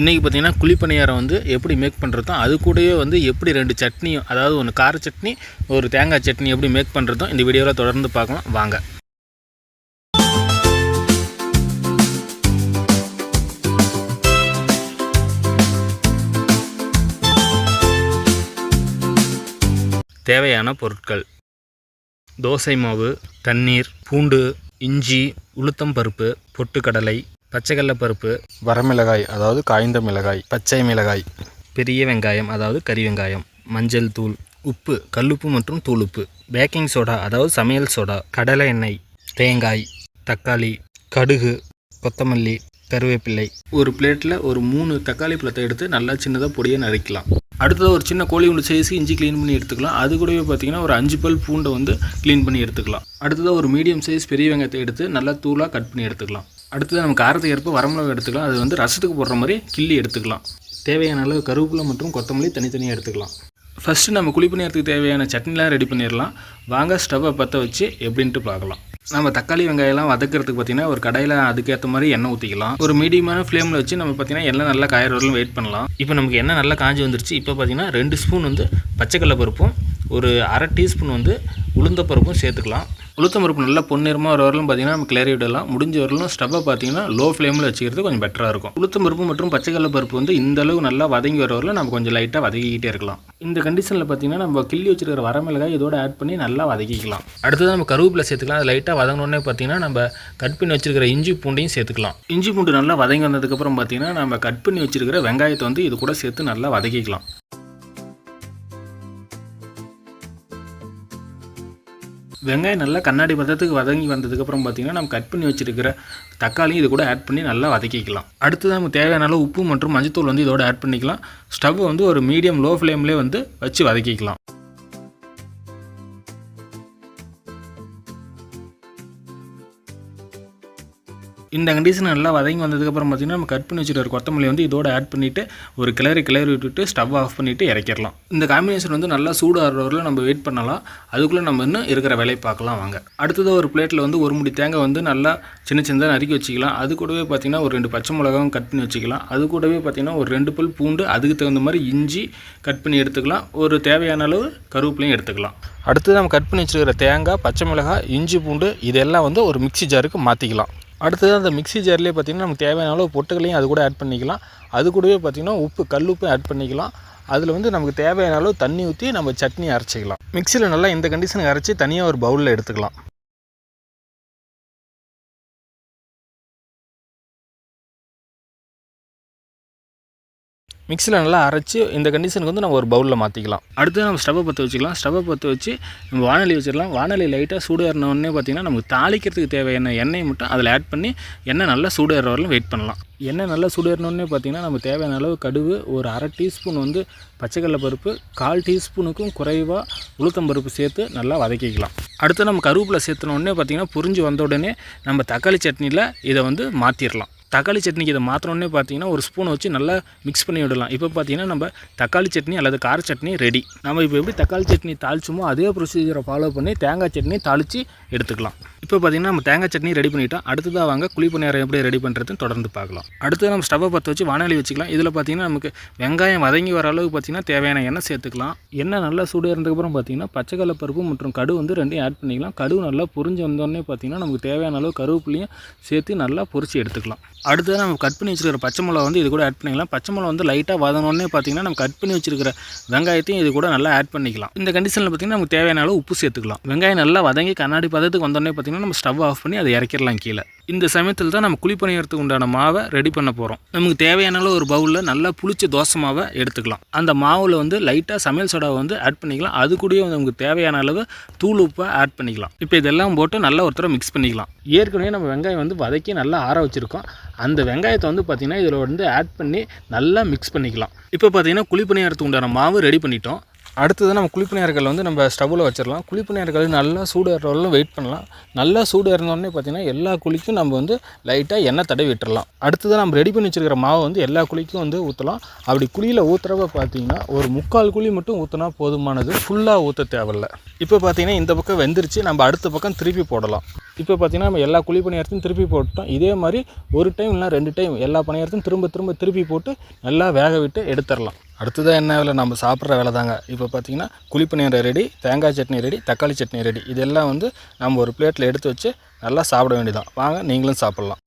இன்றைக்கி பார்த்திங்கன்னா குழிப்பணியாரம் வந்து எப்படி மேக் பண்ணுறதும் அது கூடவே வந்து எப்படி ரெண்டு சட்னியும் அதாவது ஒன்று கார சட்னி ஒரு தேங்காய் சட்னி எப்படி மேக் பண்ணுறதும் இந்த வீடியோவில் தொடர்ந்து பார்க்கலாம். வாங்க. தேவையான பொருட்கள். தோசை மாவு தண்ணீர் பூண்டு இஞ்சி உளுத்தம் பருப்பு பொட்டுக்கடலை பச்சைக்கடலை பருப்பு வரமிளகாய் அதாவது காய்ந்த மிளகாய் பச்சை மிளகாய். பெரிய வெங்காயம் அதாவது கறி வெங்காயம் மஞ்சள் தூள் உப்பு கல்லுப்பு மற்றும் தூளுப்பு. பேக்கிங் சோடா அதாவது சமையல் சோடா கடலை எண்ணெய் தேங்காய் தக்காளி கடுகு கொத்தமல்லி கருவேப்பிள்ளை ஒரு பிளேட்டில் ஒரு மூணு தக்காளி பழத்தை எடுத்து நல்லா சின்னதாக பொடியாக நறுக்கலாம் அடுத்தது ஒரு சின்ன கோழி உண்டு சைஸுக்கு இஞ்சி க்ளீன் பண்ணி எடுத்துக்கலாம். அது கூடவே பார்த்தீங்கன்னா ஒரு அஞ்சு பல் பூண்டை வந்து க்ளீன் பண்ணி எடுத்துக்கலாம். அடுத்ததாக ஒரு மீடியம் சைஸ் பெரிய வெங்காயத்தை எடுத்து நல்லா தூளாக கட் பண்ணி எடுத்துக்கலாம். அடுத்தது நம்ம காரத்துக்கு ஏற்ப வரமிளகு எடுத்துக்கலாம். அது வந்து ரசத்துக்கு போடுற மாதிரி கிள்ளி எடுத்துக்கலாம். தேவையான அளவு கருவேப்பிலை மற்றும் கொத்தமல்லி தனித்தனியாக எடுத்துக்கலாம். ஃபஸ்ட்டு நம்ம குளிப்பு நேரத்துக்கு தேவையான சட்னிலாம் ரெடி பண்ணிடலாம். வாங்க ஸ்டவ்வை பற்ற வச்சு எப்படின்ட்டு பார்க்கலாம். நம்ம தக்காளி வெங்காயம்லாம் வதக்கிறதுக்கு பார்த்தீங்கன்னா ஒரு கடையில் அதுக்கேற்ற மாதிரி எண்ணெய் ஊற்றிக்கலாம் ஒரு மீடியமான ஃப்ளேமில் வச்சு நம்ம பார்த்தீங்கன்னா எல்லாம் நல்லா காயிற வரலும் வெயிட் பண்ணலாம். இப்போ நமக்கு எண்ணெய் நல்லா காஞ்சி வந்துருச்சு. இப்போ பார்த்தீங்கன்னா ரெண்டு ஸ்பூன் வந்து பச்சைக்கடலை பருப்பும் ஒரு அரை டீஸ்பூன் வந்து உளுந்த பருப்பும் சேர்த்துக்கலாம். உளுத்தம் பருப்பு நல்லா பொன்னிறமாக வர வரலும் பார்த்தீங்கன்னா நம்ம கிளறி விடலாம். முடிஞ்ச வரலும் ஸ்டவ்வை பார்த்தீங்கன்னா லோ ஃப்ளேமில் வச்சுக்கிறது கொஞ்சம் பெட்டராக இருக்கும். உளுத்தம் பருப்பு மற்றும் பச்சைக்கல்ல பருப்பு வந்து இந்த அளவு நல்லா வதங்கி வர வரல நம்ம கொஞ்சம் லைட்டாக வதக்கிக்கிட்டே இருக்கலாம். இந்த கண்டிஷனில் பார்த்தீங்கன்னா நம்ம கிள்ளி வச்சிருக்கிற வரமிளகாய் இதோட ஆட் பண்ணி நல்லா வதக்கிக்கலாம். அடுத்தது நம்ம கருவேப்பிலை சேர்த்துக்கலாம். அது லைட்டாக வதங்கினோடனே பார்த்தீங்கன்னா நம்ம கட் பண்ணி வச்சிருக்கிற இஞ்சி பூண்டையும் சேர்த்துக்கலாம். இஞ்சி பூண்டு நல்லா வதங்கி வந்ததுக்கப்புறம் பார்த்தீங்கன்னா நம்ம கட் பண்ணி வச்சிருக்கிற வெங்காயத்தை வந்து இது கூட சேர்த்து நல்லா வதக்கிக்கலாம். வெங்காயம் நல்லா கண்ணாடி பதத்துக்கு வதங்கி வந்ததுக்கப்புறம் பார்த்தீங்கன்னா நம்ம கட் பண்ணி வச்சிருக்கிற தக்காளியும் இது கூட ஆட் பண்ணி நல்லா வதக்கிக்கலாம். அடுத்தது நமக்கு தேவையான அளவு உப்பு மற்றும் மஞ்சத்தூள் வந்து இதோட ஆட் பண்ணிக்கலாம். ஸ்டவ் வந்து ஒரு மீடியம் லோ ஃப்ளேம்லேயே வந்து வச்சு வதக்கிக்கலாம். இந்த கண்டிஷன் நல்லா வதங்கி வந்ததுக்கப்புறம் பார்த்தீங்கன்னா நம்ம கட் பண்ணி வச்சுருக்க கொத்தமல்லி வந்து இதோட ஆட் பண்ணிவிட்டு ஒரு கிளறி கிளறி விட்டுட்டு ஸ்டவ் ஆஃப் பண்ணிவிட்டு இறக்கிடலாம். இந்த காம்பினேஷன் வந்து நல்லா சூடாகிற நம்ம வெயிட் பண்ணலாம். அதுக்குள்ளே நம்ம இன்னும் இருக்கிற வேலையை பார்க்கலாம் வாங்க. அடுத்தது ஒரு பிளேட்டில் வந்து ஒரு முடி தேங்காய் வந்து நல்லா சின்ன சின்னதாக நறுக்கி வச்சுக்கலாம். அது கூடவே பார்த்திங்கன்னா ஒரு ரெண்டு பச்சை மிளகாவும் கட் பண்ணி வச்சுக்கலாம். அது கூடவே பார்த்தீங்கன்னா ஒரு ரெண்டு பல் பூண்டு அதுக்கு தகுந்த மாதிரி இஞ்சி கட் பண்ணி எடுத்துக்கலாம். ஒரு தேவையான அளவு கருவேப்பிலையும் எடுத்துக்கலாம். அடுத்து நம்ம கட் பண்ணி வச்சுருக்கிற தேங்காய் பச்சை மிளகாய் இஞ்சி பூண்டு இதெல்லாம் வந்து ஒரு மிக்ஸி ஜாருக்கு மாற்றிக்கலாம் அடுத்தது அந்த மிக்ஸி ஜார்லேயே பார்த்திங்கன்னா நமக்கு தேவையான அளவு பொட்டுகளையும் அது கூட ஆட் பண்ணிக்கலாம். அது கூடவே பார்த்திங்கன்னா உப்பு கல்லுப்பும் ஆட் பண்ணிக்கலாம். அதில் வந்து நமக்கு தேவையான அளவு தண்ணி ஊற்றி நம்ம சட்னி அரைச்சிக்கலாம். மிக்சியில் நல்லா இந்த கண்டிஷனுக்கு அரைச்சி தனியாக ஒரு பவுலில் எடுத்துக்கலாம். மிக்சியில் நல்லா அரைச்சி இந்த கண்டிஷனுக்கு வந்து நம்ம ஒரு பவுலில் மாற்றிக்கலாம் அடுத்து நம்ம ஸ்டவ்வை பற்ற வச்சுக்கலாம். ஸ்டவ்வை பற்ற வச்சு நம்ம வானொலி வச்சிடலாம். வானொலி லைட்டாக சூடு ஏறினோடனே பார்த்தீங்கன்னா நமக்கு தாளிக்கிறதுக்கு தேவையான எண்ணெய் மட்டும் அதில் ஆட் பண்ணி எண்ணெய் நல்லா சூடு ஏற வரலும் வெயிட் பண்ணலாம். எண்ணெய் நல்லா சூடு ஏறினோடனே பார்த்தீங்கன்னா நம்ம தேவையான அளவு கடுகு ஒரு அரை டீஸ்பூன் வந்து பச்சைக்கடலை பருப்பு கால் டீஸ்பூனுக்கும் குறைவாக உளுத்தம் பருப்பு சேர்த்து நல்லா வதக்கிக்கலாம். அடுத்து நம்ம கருவேப்பிலை சேர்த்துனோடனே பார்த்தீங்கன்னா புரிஞ்சு வந்த உடனே நம்ம தக்காளி சட்னியில் இதை வந்து மாற்றிடலாம் தக்காளி சட்னிக்கு இதை மாற்றணுன்னே பார்த்தீங்கன்னா ஒரு ஸ்பூன் வச்சு நல்லா மிக்ஸ் பண்ணி விடலாம். இப்போ பார்த்தீங்கன்னா நம்ம தக்காளி சட்னி அல்லது கார சட்னி ரெடி நம்ம இப்போ எப்படி தக்காளி சட்னி தாளிச்சோமோ அதே ப்ரொசீஜரை ஃபாலோ பண்ணி தேங்காய் சட்னி தாளித்து எடுத்துக்கலாம். இப்போ பார்த்தீங்கன்னா நம்ம தேங்காய் சட்னி ரெடி பண்ணிட்டோம். அடுத்ததாக வாங்க குழிப்பணியாரம் எப்படி ரெடி பண்ணுறதுன்னு தொடர்ந்து பார்க்கலாம். அடுத்து நம்ம ஸ்டவ்வை பற்ற வச்சு வானொலி வச்சுக்கலாம். இதில் பார்த்தீங்கன்னா நமக்கு வெங்காயம் வதங்கி வர அளவுக்கு பார்த்தீங்கன்னா தேவையான எண்ணெய் சேர்த்துக்கலாம். எண்ணெய் நல்லா சூடு இருந்ததுக்கப்புறம் பார்த்தீங்கன்னா பச்சைக்கடலை பருப்பு மற்றும் கடுகு வந்து ரெண்டையும் ஆட் பண்ணிக்கலாம். கடுவு நல்லா பொரிஞ்சு வந்தோடனே பார்த்தீங்கன்னா நமக்கு தேவையான அளவு கருவேப்பிலையும் சேர்த்து நல்லா பொரிச்சு எடுத்துக்கலாம். அடுத்தது நம்ம கட் பண்ணி வச்சுருக்கிற பச்சை மிளகா வந்து இது கூட ஆட் பண்ணிக்கலாம். பச்சை மிளகா வந்து லைட்டாக வதனோடனே பார்த்தீங்கன்னா நம்ம கட் பண்ணி வச்சிருக்கிற வெங்காயத்தையும் இது கூட நல்லா ஆட் பண்ணிக்கலாம். இந்த கண்டிஷனில் பார்த்தீங்கன்னா நமக்கு தேவையான அளவு உப்பு சேர்த்துக்கலாம். வெங்காயம் நல்லா வதங்கி கண்ணாடி பதத்துக்கு வந்தோடனே பார்த்தீங்கன்னா நம்ம ஸ்டவ் ஆஃப் பண்ணி அதை இறக்கிடலாம் கீழே. இந்த சமயத்தில் தான் நம்ம குழிப்பணியறதுக்கு உண்டான மாவை ரெடி பண்ண போகிறோம் நமக்கு தேவையான அளவு ஒரு பவுலில் நல்லா புளிச்ச தோசை மாவை எடுத்துக்கலாம். அந்த மாவில் வந்து லைட்டாக சமையல் சோடாவை வந்து ஆட் பண்ணிக்கலாம். அது கூடயே வந்து நமக்கு தேவையான அளவு தூள் உப்பை ஆட் பண்ணிக்கலாம். இப்போ இதெல்லாம் போட்டு நல்லா ஒருத்தர மிக்ஸ் பண்ணிக்கலாம். ஏற்கனவே நம்ம வெங்காயம் வந்து வதக்கி நல்லா ஆற வச்சுருக்கோம். அந்த வெங்காயத்தை வந்து பார்த்திங்கன்னா இதில் வந்து ஆட் பண்ணி நல்லா மிக்ஸ் பண்ணிக்கலாம். இப்போ பார்த்தீங்கன்னா குழி பணியாரத்துக்கு உண்டான மாவு ரெடி பண்ணிட்டோம். அடுத்தது நம்ம குளிப்பணியார்கள் வந்து நம்ம ஸ்டவ்வில் வச்சிடலாம் குளிப்பணியார்கள் நல்லா சூடு வெயிட் பண்ணலாம். நல்லா சூடு ஏறினோடனே பார்த்தீங்கன்னா எல்லா குழிக்கும் நம்ம வந்து லைட்டாக எண்ணெய் தடவி விட்டுறலாம் அடுத்தது நம்ம ரெடி பண்ணி வச்சிருக்கிற மாவை வந்து எல்லா குழிக்கும் வந்து ஊற்றலாம் அப்படி குழியில் ஊற்றுறப்ப பார்த்தீங்கன்னா ஒரு முக்கால் குழி மட்டும் ஊற்றினா போதுமானது. ஃபுல்லாக ஊற்ற தேவையில்ல. இப்போ பார்த்தீங்கன்னா இந்த பக்கம் வெந்துருச்சு. நம்ம அடுத்த பக்கம் திருப்பி போடலாம். இப்போ பார்த்திங்கன்னா நம்ம எல்லா குழி பணியாரத்தையும் திருப்பி போட்டோம் இதே மாதிரி ஒரு டைம் இல்லை ரெண்டு டைம் எல்லா பணியாரத்தையும் திரும்ப திரும்ப திருப்பி போட்டு நல்லா வேக விட்டு எடுத்துடலாம் அடுத்ததாக என்ன வேலை? நம்ம சாப்பிட்ற வேலை தாங்க இப்போ பார்த்தீங்கன்னா குழி ரெடி தேங்காய் சட்னி ரெடி தக்காளி சட்னி ரெடி. இதெல்லாம் வந்து நம்ம ஒரு பிளேட்டில் எடுத்து வச்சு நல்லா சாப்பிட வேண்டியதான் வாங்க நீங்களும் சாப்பிட்லாம்.